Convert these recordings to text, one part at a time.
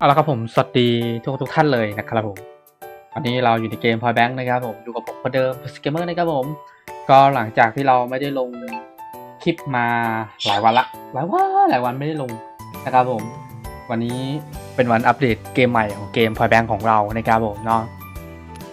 เอาละครับผม สวัสดีทุกทุกท่านเลยนะครับผม วันนี้เราอยู่ในเกม Point Bank นะครับผมอยู่กับผมคนเดิมสเกมเมอร์นะครับผม ก็หลังจากที่เราไม่ได้ลงคลิปมาหลายวันละ หลายวันหลายวันไม่ได้ลงนะครับผม วันนี้เป็นวันอัปเดตเกมใหม่ของเกม Point Bank ของเรานะครับผมเนาะ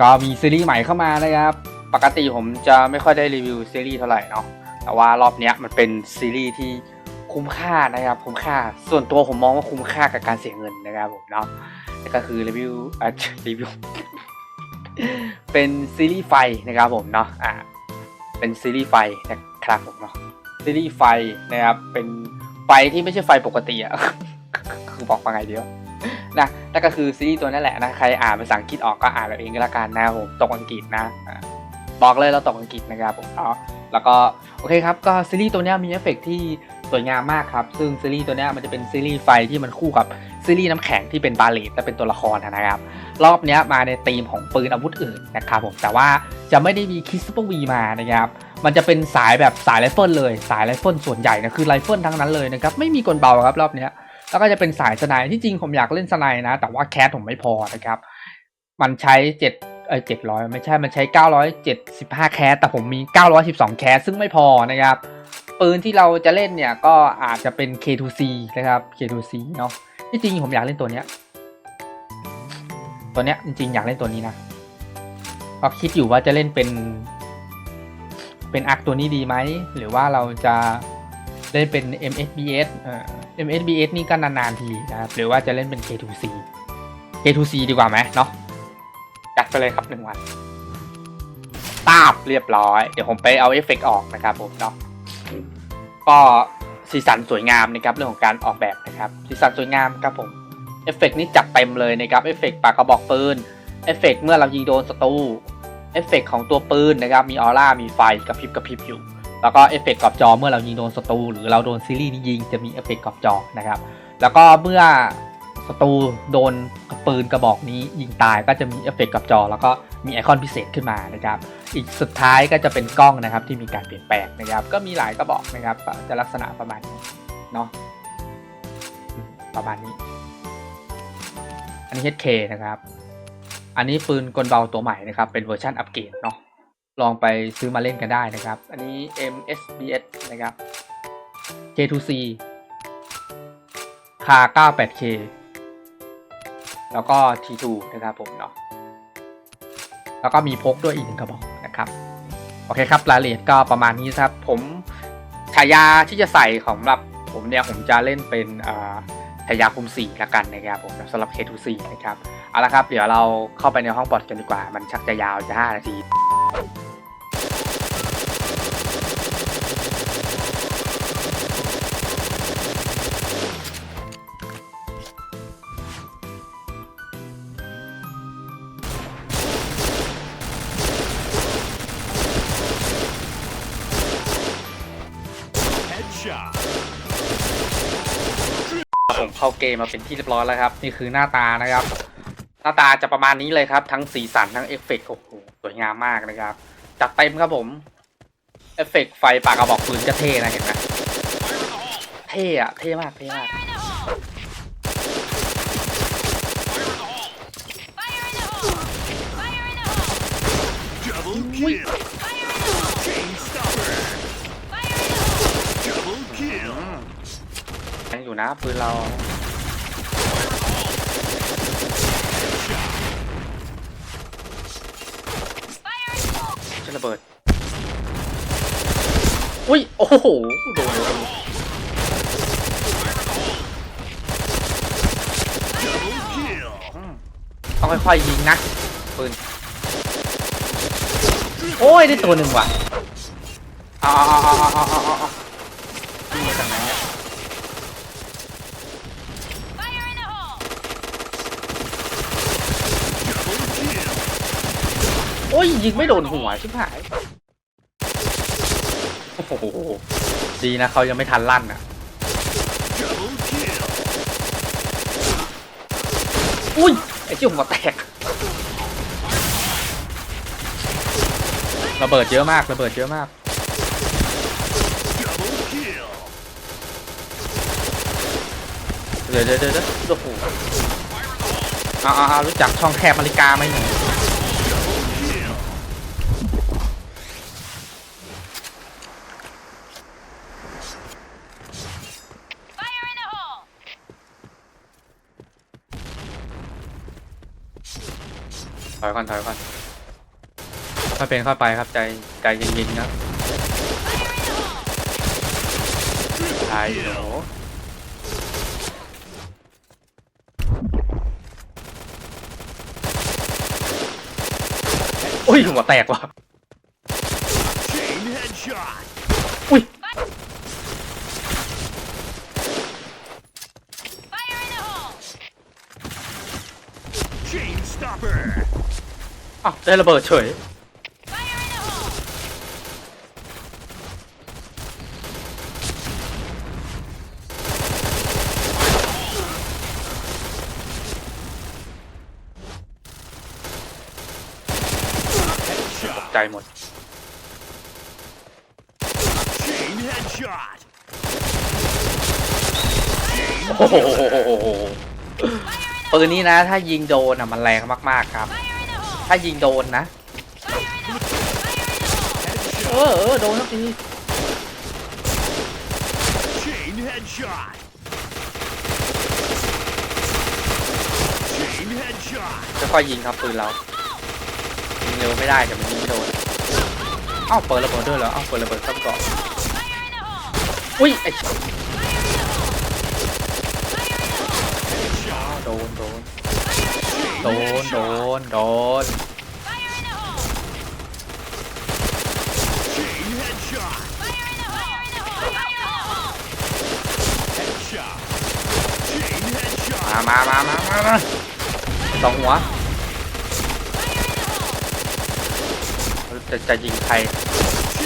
ก็มีซีรีส์ใหม่เข้ามานะครับ ปกติผมจะไม่ค่อยได้รีวิวซีรีส์เท่าไหร่เนาะ แต่ว่ารอบนี้มันเป็นซีรีส์ที่ คุ้มค่านะครับ คุ้มค่า ส่วนตัวผมมองว่าคุ้มค่ากับการเสียเงินนะครับผมเนาะนั่นก็คือรีวิวอะรีวิวเป็นซีรีส์ไฟนะครับผมเนาะอ่าเป็นซีรีส์ไฟนะครับผมเนาะซีรีส์ไฟนะครับเป็นไฟที่ไม่ใช่ไฟปกติอะคือบอกว่าไงเดียวนะนั่นก็คือซีรีส์ตัวนั่นแหละนะใครอ่านภาษาอังกฤษออกก็อ่านเอาเองก็แล้วกันนะครับผมตกอังกฤษนะบอกเลยเราตกอังกฤษนะครับผมเนาะแล้วก็โอเคครับก็ซีรีส์ตัวนี้มีเอฟเฟกต์ที่ สวยงามมากครับ ซึ่งซีรีส์ตัวนี้มันจะเป็นซีรีส์ไฟที่มันคู่กับซีรีส์น้ำแข็งที่เป็นบาเลตและเป็นตัวละครนะครับ รอบนี้มาในธีมของปืนอาวุธอื่นนะครับผมแต่ว่าจะไม่ได้มีคิสเปอร์วีมานะครับมันจะเป็นสายแบบสายไรเฟิลเลย สายไรเฟิลส่วนใหญ่นะคือไรเฟิลทั้งนั้นเลยนะครับไม่มีกลเบาครับรอบนี้แล้วก็จะเป็นสายสไนด์ที่จริงผมอยากเล่นสไนด์นะ แต่ว่าแคสผมไม่พอนะครับมันใช้เจ็ดเออเจ็ดร้อยไม่ใช่มันใช้เก้าร้อยเจ็ดสิบห้าแคสแต่ผมมีเก้าร้อยสิบสองแคสซึ่งไม่พอนะครับ ปืนที่เราจะเล่นเนี่ยก็อาจจะเป็น K2C นะครับ K2C เนาะที่จริงผมอยากเล่นตัวเนี้ย ตัวเนี้ยจริงอยากเล่นตัวนี้นะก็คิดอยู่ว่าจะเล่นเป็น เป็นอาร์คตัวนี้ดีไหม หรือว่าเราจะเล่นเป็น MSBS เอ่อ MSBS นี่ก็นานๆทีนะครับ หรือว่าจะเล่นเป็น K2C K2C ดีกว่าไหมเนาะจัดไปเลยครับหนึ่งวันตาบเรียบร้อย เดี๋ยวผมไปเอาเอฟเฟกต์ออกนะครับผมเนาะ ก็สีสันสวยงามนะครับเรื่องของการออกแบบนะครับสีสันสวยงามครับผมเอฟเฟกต์นี้จัดเต็มเลยนะครับเอฟเฟกต์ปากกระบอกปืนเอฟเฟกต์เมื่อเรายิงโดนศัตรูเอฟเฟกต์ของตัวปืนนะครับมีออร่ามีไฟกระพริบกระพริบอยู่ แล้วก็เอฟเฟกต์กรอบจอเมื่อเรายิงโดนศัตรูหรือเราโดนซีรีส์นี้ยิงจะมีเอฟเฟกต์กรอบจอนะครับแล้วก็เมื่อศัตรูโดนปืนกระบอกนี้ยิงตายก็จะมีเอฟเฟกต์กับจอ แล้วก็ มีไอคอนพิเศษขึ้นมานะครับ อีกสุดท้ายก็จะเป็นกล้องนะครับที่มีการเปลี่ยนแปลงนะครับ ก็มีหลายกระบอกนะครับจะลักษณะประมาณนี้เนาะประมาณนี้ อันนี้ HK นะครับ อันนี้ปืนกลเบาตัวใหม่นะครับ เป็นเวอร์ชันอัปเกรดเนาะลองไปซื้อมาเล่นกันได้นะครับ อันนี้ MSBS นะครับ K2C คา 98K แล้วก็ T2 นะครับผมเนาะ แล้วก็มีพกด้วยอีกหนึ่งกระบอกนะครับโอเคครับรายละเอียดก็ประมาณนี้ครับผมฉายาที่จะใส่ของรับผมเนี่ยผมจะเล่นเป็นฉายาคุมสีละกันนะครับผมสำหรับ K2C นะครับเอาละครับ เดี๋ยวเราเข้าไปในห้องบอดกันดีกว่า มันชักจะยาวจะ5นาที ผมเข้าเกมมาเป็นที่เรียบร้อยแล้วครับ นี่คือหน้าตานะครับ หน้าตาจะประมาณนี้เลยครับ ทั้งสีสันทั้งเอฟเฟกต์โอ้โหสวยงามมากนะครับจัดเต็มครับผมเอฟเฟกต์ไฟปากกระบอกปืนก็เท่นะเห็นไหมเท่อะเท่มากเท่มาก Fire in the hole! Fire in the hole! Double kill. Fire in the hole! Chain stopper. Fire in the hole! Double kill. ยัง อยู่นะปืนเรา Fire in the hole! จะระเบิด อุ้ย โอ้โห โดนเลย Double kill. อืมต้องค่อยๆยิงนะปืน โอ้ย ได้ตัวหนึ่งว่ะอาเอาเอาเอาเอาเอาเอาเอายิงมาจากไหนเนี่ย Fire in the hole! Double kill. โอ้ ยยิงไม่โดนหัวชิบหายโอ้โหดีนะเขายังไม่ทันลั่นอะ Double kill. อุ้ยไอ้เจ้าหัวแตกระเบิดเยอะมากระเบิดเยอะมาก Double kill. เดี๋ยวเดี๋ยวเดี๋ยวโอ้โหเอาเอาเอารู้จักช่องแคบนาฬิกาไหมหนู Kill. ไฟ Fire in the hole! ถ อยก่อนถอยก่อนถ้าเป็นเข้าไปครับใจใจเย็นๆนะตายเดี๋ยวอุ้ยหัวแตกว่ะอุ้ย Chain stopper! อ้าวได้ระเบิดเฉย Fire in the hole! ตกใจหมด Chain headshot. โอ้โหปืนนี้นะ ถ้ายิงโดนอะมันแรงมาก ๆ ครับ Fire in the hole! ถ้ายิงโดนนะ Fire in the hole! Fire in the hole! เออเออโดนสักที Chain headshot. Chain headshot. ค่อยๆยิงครับปืนเรายิงเร็วไม่ได้แต่มันยิงไม่โดนเอ้าวเปิดระเบิดด้วยเหรอเอ้าวเปิดระเบิดซ้ำเกาะ Fire in the hole! อุ้ยไอ้ Fire in the hole! Fire in the hole! โดนโดน โดน โดน โดน Fire in the hole! Chain headshot. Fire in the hole! Fire in the hole! Headshot. Chain headshot. มามามามามามาสองหัวจะจะยิงใคร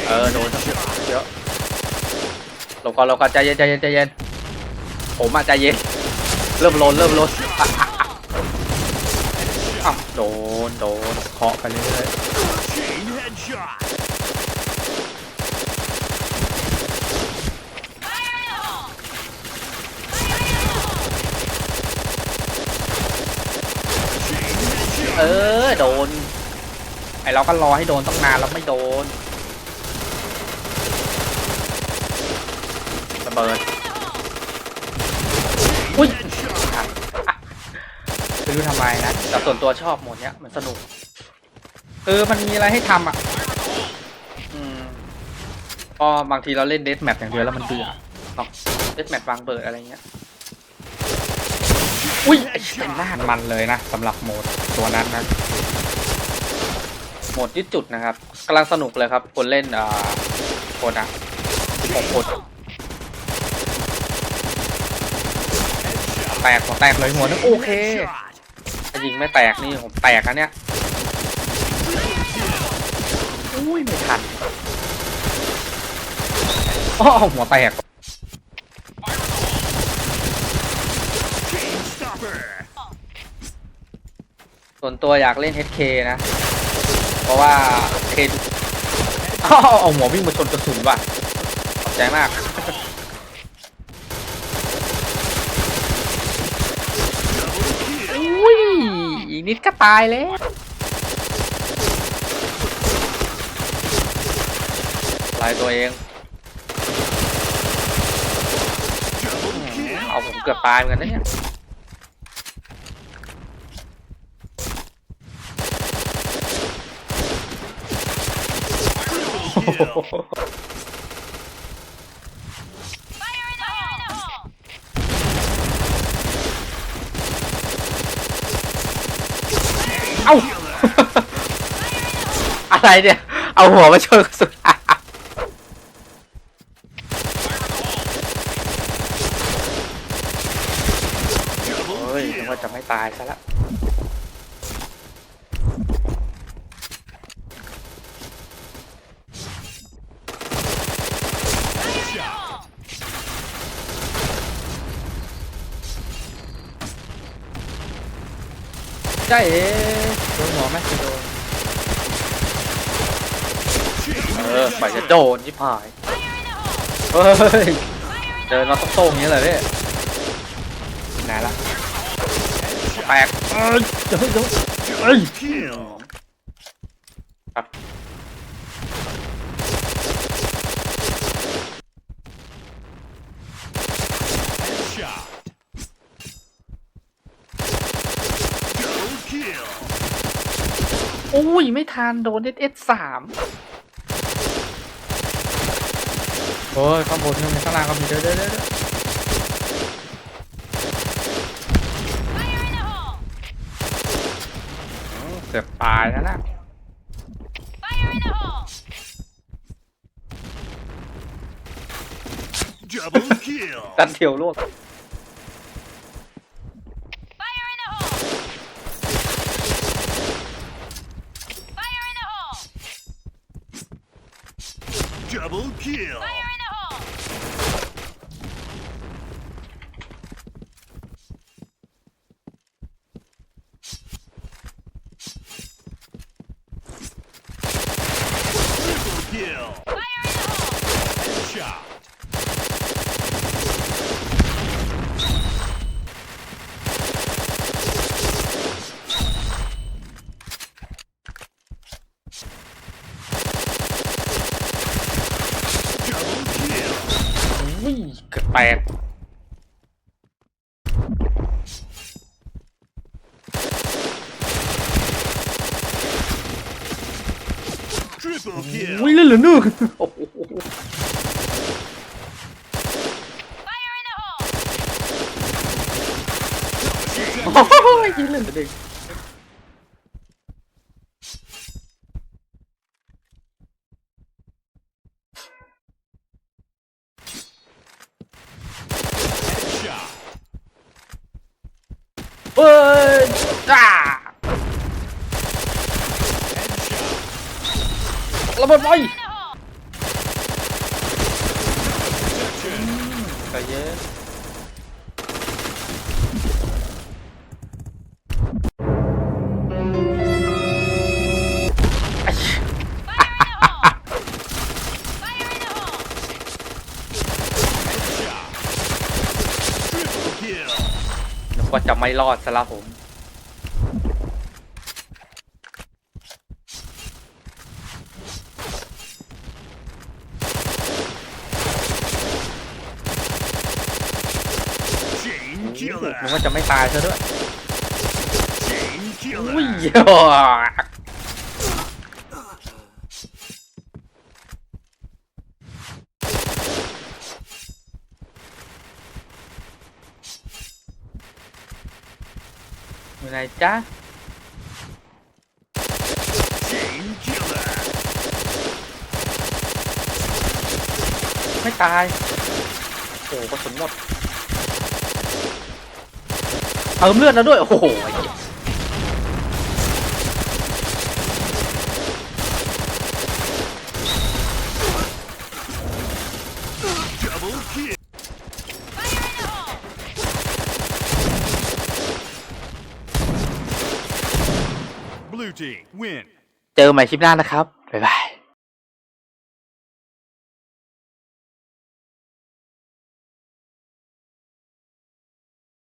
เออ โดนทั้งเยอะหลบก่อนหลบก่อนใจเย็นใจเย็นใจเย็นผมอะใจเย็น เริ่มโลนเริ่มโลน อะโดนโดนเคาะไปเรื่อยเออ โดน ไอเราก็รอให้โดนต้องนานเราไม่โดนระเบิด อุ้ย Headshot. ไม่รู้ทำไมนะ แต่ส่วนตัวชอบโหมดเนี้ยมันสนุกคือมันมีอะไรให้ทำอะอืมพอบางทีเราเล่นเดสแมปอย่างเดียวแล้วมันเบื่อเดสแมปวางเบิดอะไรเงี้ยอุ้ยไอ้เป็นหน้ามันเลยนะสำหรับโหมดตัวนั้นนะโหมดยึดจุดนะครับกำลังสนุกเลยครับ คนเล่นอ่าคนนะหกคนแตกหัวแตกเลยหัวนึงโอเค ยิงไม่แตกนี่ผมแตกอันเนี้ยอุ้ยไม่ทันอ้อหัวแตกส่วนตัวอยากเล่น HK นะ เพราะว่าเคอ้าวเอาหัววิ่งมาชนกระสุนว่ะขอบใจมาก Double kill. อุ้ยอีก นิดก็ตายแล้วลายตัวเอง Double kill. เอาผมเกือบตายเหมือนกันนะเนี่ย Kill. Fire in the hole! เอ้า อะไรเนี่ย เอาหัวมาชนกระสุน Double เฮ้ยนึก kill. ว่าจะไม่ตายซะละใช่ มไม่โดน Chain เออไปจะโดนชิบหาย Fire in the hole! เฮ้ย Fire in เดิน the มาต้องโต้งๆอย่างนี้เลยพี่ไหนละแตกเอ้ยเดี๋ยวเดี๋ยวเอ้ย Double kill. ครับ Headshot. Double kill. โอ้ย ไม่ทันโดนเอสเอสสามโอ้ยข้างบนก็มีข้างล่างก็มีเด้อเด้อเด้อเด้อ Fire in the hole! เกือบตายแล้วนะ Fire in the hole! Double kill. ดันเทียวลว kill. Fire in the hole! Triple kill. Fire in the hole! Headshot. ยิงเหลือหนึ่ง Headshot. เฮ้ยจ้า Headshot. ระเบิดไป In the hole! Protection. ใจเย็นไอ้ Fire in the hole! Fire in the hole! Headshot. Triple kill. นึกว่าจะไม่รอดซะแล้วผม Chain นึก ว่าจะไม่ตายซะด้วยอุ้ยอยู่ไหนจ๊ะไม่ตาย โอ้กระสุนหมด เติมเลือดแล้วด้วย โอ้โหไอ้เหี้ย Double kill. Fire in the hole! Blue team win. เจอกันใหม่คลิปหน้านะครับ บ๊ายบาย